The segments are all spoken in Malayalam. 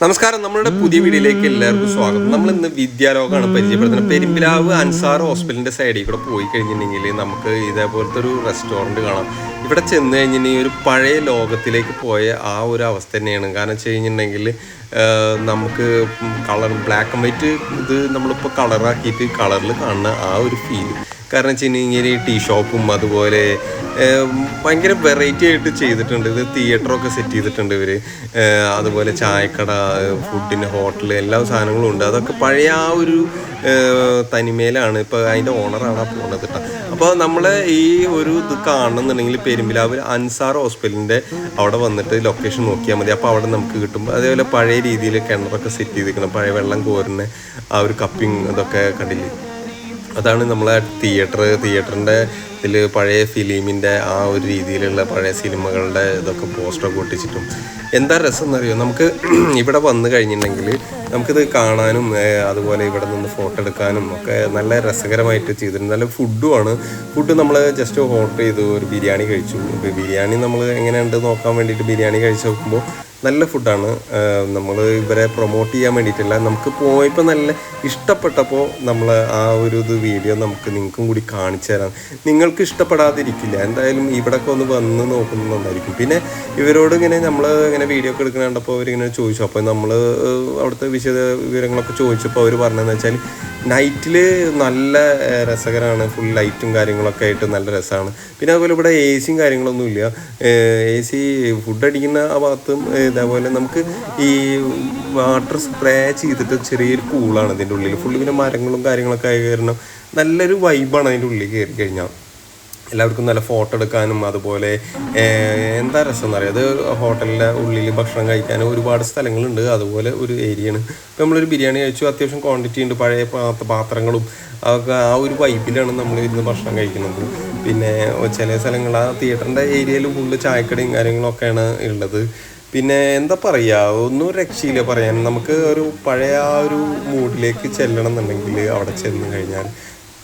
നമസ്കാരം നമ്മളുടെ പുതിയ വീഡിയോയിലേക്ക് എല്ലാവർക്കും സ്വാഗതം. നമ്മൾ ഇന്ന് വിദ്യാലോകമാണ് പരിചയപ്പെടുത്തുന്നത്. പെരുമ്പിലാവ് അൻസാർ ഹോസ്പിറ്റലിന്റെ സൈഡിൽ കൂടെ പോയി കഴിഞ്ഞിട്ടുണ്ടെങ്കിൽ നമുക്ക് ഇതേപോലത്തെ ഒരു റെസ്റ്റോറന്റ് കാണാം. ഇവിടെ ചെന്ന് കഴിഞ്ഞിട്ടുണ്ടെങ്കിൽ ഒരു പഴയ ലോകത്തിലേക്ക് പോയ ആ ഒരു അവസ്ഥ തന്നെയാണ്. കാരണം വെച്ച് കഴിഞ്ഞിട്ടുണ്ടെങ്കിൽ നമുക്ക് കളർ ബ്ലാക്ക് ആൻഡ് വൈറ്റ് ഇത് നമ്മളിപ്പോൾ കളറാക്കിയിട്ട് കളറിൽ കാണുന്ന ആ ഒരു ഫീൽ കാരണം വെച്ച് കഴിഞ്ഞാൽ ടീ ഷോപ്പും അതുപോലെ ഭയങ്കര വെറൈറ്റി ആയിട്ട് ചെയ്തിട്ടുണ്ട്. ഇത് തിയേറ്ററൊക്കെ സെറ്റ് ചെയ്തിട്ടുണ്ട് ഇവർ അതുപോലെ ചായക്കട ഫുഡിന്റെ ഹോട്ടൽ എല്ലാ സാധനങ്ങളും ഉണ്ട്. അതൊക്കെ പഴയ ആ ഒരു തനിമയിലാണ് ഇപ്പോൾ അതിന്റെ ഓണറാണ് ആ പോണത് കേട്ടോ അപ്പോൾ നമ്മൾ ഈ ഒരു ഇത് കാണണമെന്നുണ്ടെങ്കിൽ പെരുമ്പിലാവ് അൻസാർ ഹോസ്പിറ്റലിന്റെ അവിടെ വന്നിട്ട് ലൊക്കേഷൻ നോക്കിയാൽ മതി. അപ്പോൾ അവിടെ നമുക്ക് കിട്ടും. അതേപോലെ പഴയ രീതിയിൽ കിണറൊക്കെ സെറ്റ് ചെയ്തിരിക്കണം. പഴയ വെള്ളം കോരുന്ന ആ ഒരു കപ്പിങ് ഇതൊക്കെ കണ്ടില്ലേ? അതാണ് നമ്മളെ തിയേറ്റർ തിയേറ്ററിന്റെ ഇതിൽ പഴയ ഫിലിമിന്റെ ആ ഒരു രീതിയിലുള്ള പഴയ സിനിമകളുടെ ഇതൊക്കെ പോസ്റ്റർ ഒട്ടിച്ചിട്ടും. എന്താ രസം എന്നറിയോ നമുക്ക് ഇവിടെ വന്നു കഴിഞ്ഞിട്ടുണ്ടെങ്കിൽ നമുക്കിത് കാണാനും അതുപോലെ ഇവിടെ നിന്ന് ഫോട്ടോ എടുക്കാനും ഒക്കെ നല്ല രസകരമായിട്ട് ചെയ്തിട്ടുണ്ട്. നല്ല ഫുഡും ആണ്. ഫുഡ് നമ്മൾ ജസ്റ്റ് ഓർഡർ ചെയ്തു ഒരു ബിരിയാണി കഴിച്ചു. ബിരിയാണി നമ്മൾ എങ്ങനെയുണ്ട് നോക്കാൻ വേണ്ടിയിട്ട് ബിരിയാണി കഴിച്ച് നോക്കുമ്പോൾ നല്ല ഫുഡാണ് നമ്മൾ ഇവരെ പ്രൊമോട്ട് ചെയ്യാൻ വേണ്ടിയിട്ടില്ല. നമുക്ക് പോയപ്പോൾ നല്ല ഇഷ്ടപ്പെട്ടപ്പോൾ നമ്മൾ ആ ഒരു ഇത് വീഡിയോ നമുക്ക് നിങ്ങൾക്കും കൂടി കാണിച്ചു തരാം. നിങ്ങൾക്ക് ഇഷ്ടപ്പെടാതിരിക്കില്ല. എന്തായാലും ഇവിടെയൊക്കെ ഒന്ന് വന്ന് നോക്കുന്നതായിരിക്കും പിന്നെ ഇവരോട് ഇങ്ങനെ നമ്മൾ ഇങ്ങനെ വീഡിയോ ഒക്കെ എടുക്കുന്ന കണ്ടപ്പോൾ അവരിങ്ങനെ ചോദിച്ചു. അപ്പോൾ നമ്മൾ അവിടുത്തെ വിശദ വിവരങ്ങളൊക്കെ ചോദിച്ചപ്പോൾ അവർ പറഞ്ഞതെന്ന് വെച്ചാൽ നൈറ്റിൽ നല്ല രസകരമാണ് ഫുൾ ലൈറ്റും കാര്യങ്ങളൊക്കെ ആയിട്ട് നല്ല രസമാണ് പിന്നെ അതുപോലെ ഇവിടെ എ സിയും കാര്യങ്ങളൊന്നും ഇല്ല. എ സി ഫുഡ് അടിക്കുന്ന ആ ഭാഗത്തും ഇതേപോലെ നമുക്ക് ഈ വാട്ടർ സ്പ്രേ ചെയ്തിട്ട് ചെറിയൊരു കൂളാണ് ഇതിന്റെ ഉള്ളിൽ ഫുള്ള് പിന്നെ മരങ്ങളും കാര്യങ്ങളൊക്കെ ആയി കാരണം നല്ലൊരു വൈബാണ് അതിന്റെ ഉള്ളിൽ കയറി കഴിഞ്ഞാൽ. എല്ലാവർക്കും നല്ല ഫോട്ടോ എടുക്കാനും അതുപോലെ എന്താ രസം എന്നറിയാം? അത് ഹോട്ടലിന്റെ ഉള്ളിൽ ഭക്ഷണം കഴിക്കാനും ഒരുപാട് സ്ഥലങ്ങളുണ്ട്. അതുപോലെ ഒരു ഏരിയയാണ് ഇപ്പം നമ്മളൊരു ബിരിയാണി കഴിച്ചു അത്യാവശ്യം ക്വാണ്ടിറ്റി ഉണ്ട്. പഴയ പാത്രങ്ങളും അതൊക്കെ ആ ഒരു വൈബിലാണ് നമ്മൾ ഇരുന്ന് ഭക്ഷണം കഴിക്കുന്നത്. പിന്നെ ചില സ്ഥലങ്ങൾ ആ തിയേറ്ററിന്റെ ഏരിയയിൽ ഫുള്ള് ചായക്കടയും കാര്യങ്ങളൊക്കെയാണ് ഉള്ളത്. പിന്നെ എന്താ പറയുക ഒന്നും രക്ഷയില്ല പറയാൻ. നമുക്ക് ഒരു പഴയ ആ ഒരു മൂഡിലേക്ക് ചെല്ലണം എന്നുണ്ടെങ്കിൽ അവിടെ ചെന്ന് കഴിഞ്ഞാൽ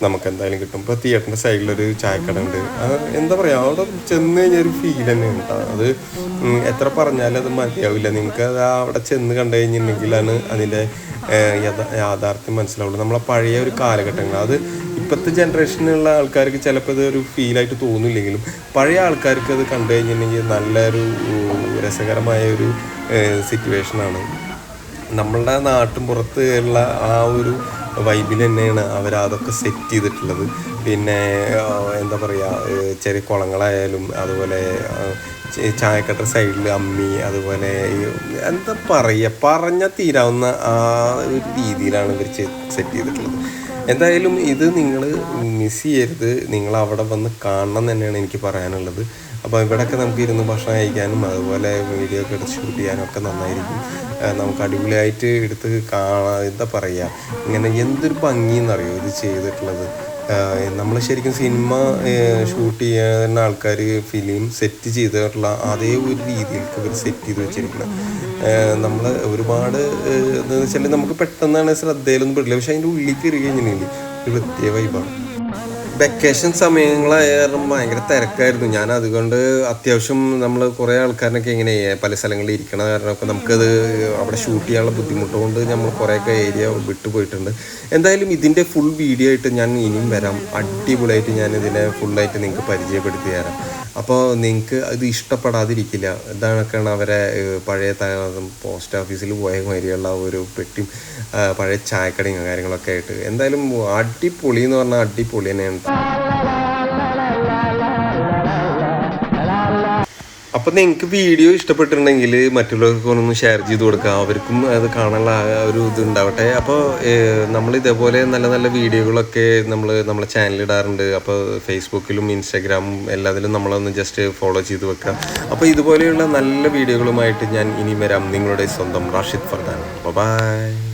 നമുക്ക് എന്തായാലും കിട്ടും ഇപ്പോൾ തിയേറ്ററിന്റെ സൈഡിലൊരു ചായക്കട ഉണ്ട് എന്താ പറയുക അവിടെ ചെന്ന് കഴിഞ്ഞാൽ ഒരു ഫീൽ തന്നെ ഉണ്ടാവും അത് എത്ര പറഞ്ഞാലും അത് മതിയാവില്ല. നിങ്ങൾക്ക് അത് അവിടെ ചെന്ന് കണ്ടു കഴിഞ്ഞിട്ടുണ്ടെങ്കിലാണ് യഥാ- യാഥാർത്ഥ്യം മനസ്സിലാവുള്ളൂ. നമ്മളെ പഴയ ഒരു കാലഘട്ടങ്ങൾ. അത് ഇപ്പോഴത്തെ ജനറേഷനിലുള്ള ആൾക്കാർക്ക് ചിലപ്പോൾ ഇത് ഒരു ഫീലായിട്ട് തോന്നില്ലെങ്കിലും പഴയ ആൾക്കാർക്ക് അത് കണ്ടു കഴിഞ്ഞിട്ടുണ്ടെങ്കിൽ നല്ലൊരു രസകരമായ ഒരു സിറ്റുവേഷനാണ് നമ്മളുടെ നാട്ടും പുറത്ത് ഉള്ള ആ ഒരു വൈബിൽ തന്നെയാണ് അവർ അതൊക്കെ സെറ്റ് ചെയ്തിട്ടുള്ളത്. പിന്നെ എന്താ പറയുക ചെറിയ കുളങ്ങളായാലും അതുപോലെ ചായക്കട്ട സൈഡിൽ അമ്മി അതുപോലെ എന്താ പറയുക പറഞ്ഞാൽ തീരാവുന്ന ആ ഒരു രീതിയിലാണ് ഇവർ സെറ്റ് ചെയ്തിട്ടുള്ളത്. എന്തായാലും ഇത് നിങ്ങൾ മിസ് ചെയ്യരുത്. നിങ്ങൾ അവിടെ വന്ന് കാണണം തന്നെയാണ് എനിക്ക് പറയാനുള്ളത്. അപ്പോൾ ഇവിടെയൊക്കെ നമുക്ക് ഇരുന്ന് ഭക്ഷണം കഴിക്കാനും അതുപോലെ വീഡിയോ ഒക്കെ എടുത്ത് ഷൂട്ട് ചെയ്യാനും ഒക്കെ നന്നായിരിക്കും. നമുക്ക് അടിപൊളിയായിട്ട് എടുത്ത് കാണാൻ എന്താ പറയുക ഇങ്ങനെ എന്തൊരു ഭംഗിയെന്നറിയോ ഇത് ചെയ്തിട്ടുള്ളത്. നമ്മൾ ശരിക്കും സിനിമ ഷൂട്ട് ചെയ്യുന്ന ആൾക്കാർ ഫിലിം സെറ്റ് ചെയ്തിട്ടുള്ള അതേ ഒരു രീതിയിലേക്ക് ഇവർ സെറ്റ് ചെയ്ത് വെച്ചിരിക്കുന്നത് നമ്മൾ ഒരുപാട് എന്താണെന്ന് വെച്ചാൽ നമുക്ക് പെട്ടെന്നാണ് ശ്രദ്ധയിലൊന്നും പെടില്ല. പക്ഷെ അതിന്റെ ഉള്ളിൽ കയറി കഴിഞ്ഞിട്ടുണ്ടെങ്കിൽ ഒരു പ്രത്യേക വൈബാണ് വെക്കേഷൻ സമയങ്ങളായാലും ഭയങ്കര തിരക്കായിരുന്നു. ഞാൻ അതുകൊണ്ട് അത്യാവശ്യം നമ്മൾ കുറേ ആൾക്കാരനൊക്കെ ഇങ്ങനെ പല സ്ഥലങ്ങളിൽ ഇരിക്കണ കാരണമൊക്കെ നമുക്കത് അവിടെ ഷൂട്ട് ചെയ്യാനുള്ള ബുദ്ധിമുട്ട് കൊണ്ട് നമ്മൾ കുറേയൊക്കെ ഏരിയ വിട്ടുപോയിട്ടുണ്ട് എന്തായാലും ഇതിന്റെ ഫുൾ വീഡിയോ ആയിട്ട് ഞാൻ ഇനിയും വരാം. അടിപൊളിയായിട്ട് ഞാൻ ഇതിനെ ഫുള്ളായിട്ട് നിങ്ങൾക്ക് പരിചയപ്പെടുത്തി തരാം അപ്പോൾ നിങ്ങൾക്ക് ഇത് ഇഷ്ടപ്പെടാതിരിക്കില്ല. ഇതാണൊക്കെയാണ് അവരെ പഴയ ത- പോസ്റ്റ് ഓഫീസിൽ പോയ മാതിരിയുള്ള ഒരു പെട്ടിയും പഴയ ചായക്കടയും കാര്യങ്ങളൊക്കെ ആയിട്ട്. എന്തായാലും അടിപൊളി എന്ന് പറഞ്ഞാൽ അടിപൊളി തന്നെയാണ്. അപ്പൊ നിങ്ങൾക്ക് വീഡിയോ ഇഷ്ടപ്പെട്ടിട്ടുണ്ടെങ്കിൽ മറ്റുള്ളവർക്ക് ഒന്ന് ഷെയർ ചെയ്ത് കൊടുക്കുക അവർക്കും അത് കാണാനുള്ള ഒരു ഇത് ഉണ്ടാവട്ടെ. അപ്പോൾ നമ്മൾ ഇതേപോലെ നല്ല നല്ല വീഡിയോകളൊക്കെ നമ്മൾ നമ്മളെ ചാനലിൽ ഇടാറുണ്ട്. അപ്പോൾ ഫേസ്ബുക്കിലും ഇൻസ്റ്റാഗ്രാമും എല്ലാത്തിലും നമ്മളൊന്ന് ജസ്റ്റ് ഫോളോ ചെയ്ത് വെക്കുക അപ്പോൾ ഇതുപോലെയുള്ള നല്ല വീഡിയോകളുമായിട്ട് ഞാൻ ഇനി വരാം. നിങ്ങളുടെ സ്വന്തം റാഷിദ് ഫർദാൻ. ബൈ